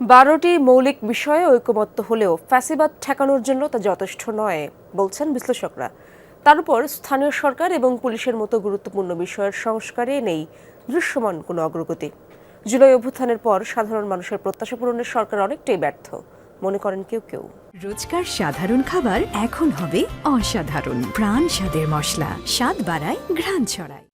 বারোটি মৌলিক বিষয়ে ঐকমত্য হলেও ফ্যাসিবাদ ঠেকানোর জন্য তা যথেষ্ট নয়, বলছেন বিশ্লেষকরা। তার উপর স্থানীয় সরকার এবং পুলিশের মতো গুরুত্বপূর্ণ বিষয়ের সংস্কারে নেই দৃশ্যমান কোনো অগ্রগতি। জুলাই অভ্যুত্থানের পর সাধারণ মানুষের প্রত্যাশা পূরণের সরকার অনেকটাই ব্যর্থ। মনে করেন কেউ কেউ। রোজকার সাধারণ খাবার এখন হবে অসাধারণ। প্রাণ স্বাদের মশলা, স্বাদ বাড়ায় ঘ্রাণ ছড়ায়।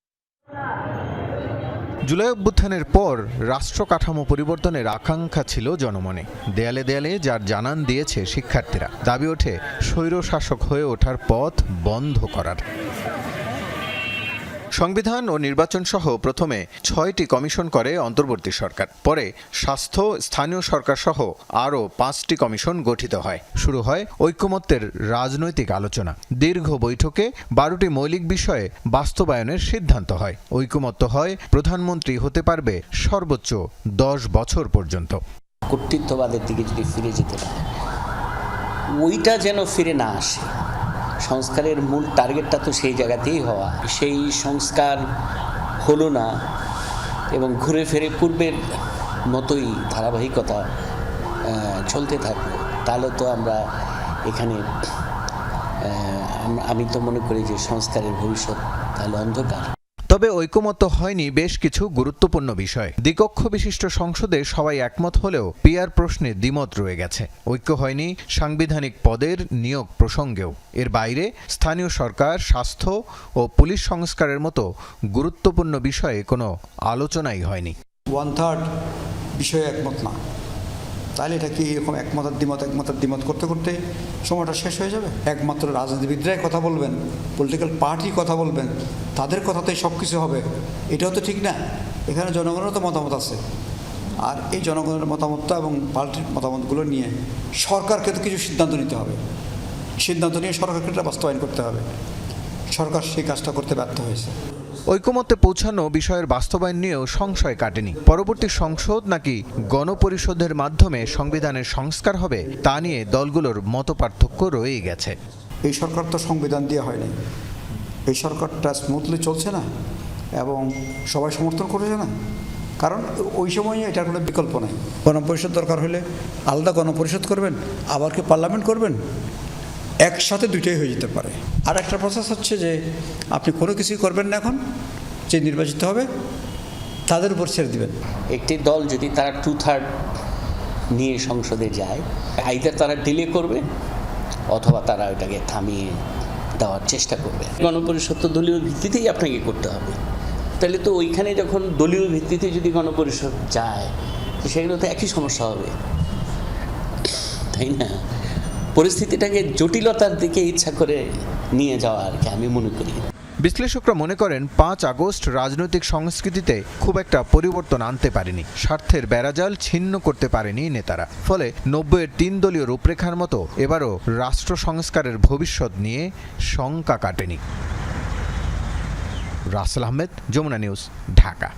জুলাই অভ্যুত্থানের পর রাষ্ট্র কাঠামো পরিবর্তনের আকাঙ্ক্ষা ছিল জনমনে। দেয়ালে দেয়ালে যার জানান দিয়েছে শিক্ষার্থীরা। দাবি ওঠে, স্বৈরশাসক হয়ে ওঠার পথ বন্ধ করার। সংবিধান ও নির্বাচন সহ প্রথমে ছয়টি কমিশন করে অন্তর্বর্তী সরকার। পরে স্বাস্থ্য, স্থানীয় সরকার সহ আরও পাঁচটি কমিশন গঠিত হয়। শুরু হয় ঐক্যমত্যের রাজনৈতিক আলোচনা। দীর্ঘ বৈঠকে বারোটি মৌলিক বিষয়ে বাস্তবায়নের সিদ্ধান্ত হয়। ঐক্যমত্য হয় প্রধানমন্ত্রী হতে পারবে সর্বোচ্চ দশ বছর পর্যন্ত। কর্তৃত্ববাদের দিকে যদি ফিরে যেতে পারে ওইটা যেন ফিরে না আসে। সংস্কারের মূল টার্গেটটা তো সেই জায়গাতেই হওয়া। সেই সংস্কার হলো না এবং ঘুরে ফিরে পূর্বের মতোই ধারাবাহিকতা চলতে থাকল তাহলে তো আমরা এখানে আমি তো মনে করি যে সংস্কারের ভবিষ্যৎ তাহলে অন্ধকার। তবে ঐকমত্য হয়নি বেশ কিছু গুরুত্বপূর্ণ বিষয়। দ্বিকক্ষ বিশিষ্ট সংসদে সবাই একমত হলেও পিয়ার প্রশ্নে দ্বিমত রয়ে গেছে। ঐক্য হয়নি সাংবিধানিক পদের নিয়োগ প্রসঙ্গেও। এর বাইরে স্থানীয় সরকার, স্বাস্থ্য ও পুলিশ সংস্কারের মতো গুরুত্বপূর্ণ বিষয়ে কোনো আলোচনাই হয়নি। ওয়ান থার্ড বিষয়ে একমত না। তাহলে এটা কি এরকম একমতের দ্বিমত একমতের দ্বিমত করতে করতে সময়টা শেষ হয়ে যাবে? একমাত্র রাজনীতিবিদরাই কথা বলবেন পলিটিক্যাল পার্টি কথা বলবেন, তাদের কথাতেই সব কিছু হবে। এটাও তো ঠিক না। এখানে জনগণেরও তো মতামত আছে। আর এই জনগণের মতামতটা এবং পার্টির মতামতগুলো নিয়ে সরকারকে তো কিছু সিদ্ধান্ত নিতে হবে। সিদ্ধান্ত নিয়ে সরকারকে বাস্তবায়ন করতে হবে। সরকার সেই কাজটা করতে ব্যর্থ হয়েছে। ঐকমত্যে পৌঁছানো বিষয়ের বাস্তবায়ন নিয়েও সংশয় কাটেনি। পরবর্তী সংসদ নাকি গণপরিষদের মাধ্যমে সংবিধানের সংস্কার হবে, তা নিয়ে দলগুলোর মতপার্থক্য রয়েই গেছে। এই সরকার তো সংবিধান দিয়ে হয়নি। এই সরকারটা স্মুথলি চলছে না এবং সবাই সমর্থন করেছে না। কারণ ওই সময় এটার কোনো বিকল্প নাই। গণপরিষদ দরকার হলে আলাদা গণপরিষদ করবেন, আবার কি পার্লামেন্ট করবেন? একসাথে দুইটাই হয়ে যেতে পারে। আর একটা প্রসেস হচ্ছে যে আপনি কোনো কিছুই করবেন না এখন, যে নির্বাচিত হবে, তাদের উপর ছেড়ে দিবেন। একটি দল যদি তারা টু থার্ড নিয়ে সংসদে যায় আইদার তারা ডিলে করবে অথবা তারা ওটাকে থামিয়ে দেওয়ার চেষ্টা করবে। গণপরিষদ তো দলীয় ভিত্তিতেই আপনাকে করতে হবে। তাহলে তো ওইখানে যখন দলীয় ভিত্তিতে যদি গণপরিষদ যায়, তো সেগুলো তো একই সমস্যা হবে। তাই না? পরিস্থিতিটাকে জটিলতার দিকে ইচ্ছা করে নিয়ে যাওয়া আর কি, আমি মনে করি। বিশ্লেষকরা মনে করেন পাঁচ আগস্ট রাজনৈতিক সংস্কৃতিতে খুব একটা পরিবর্তন আনতে পারেনি, স্বার্থের বেড়াজাল ছিন্ন করতে পারেনি নেতারা। ফলে নব্বইয়ের তিন দলীয় রূপরেখার মতো এবারও রাষ্ট্র সংস্কারের ভবিষ্যৎ নিয়ে শঙ্কা কাটেনি। রাসেল আহমেদ, যমুনা নিউজ, ঢাকা।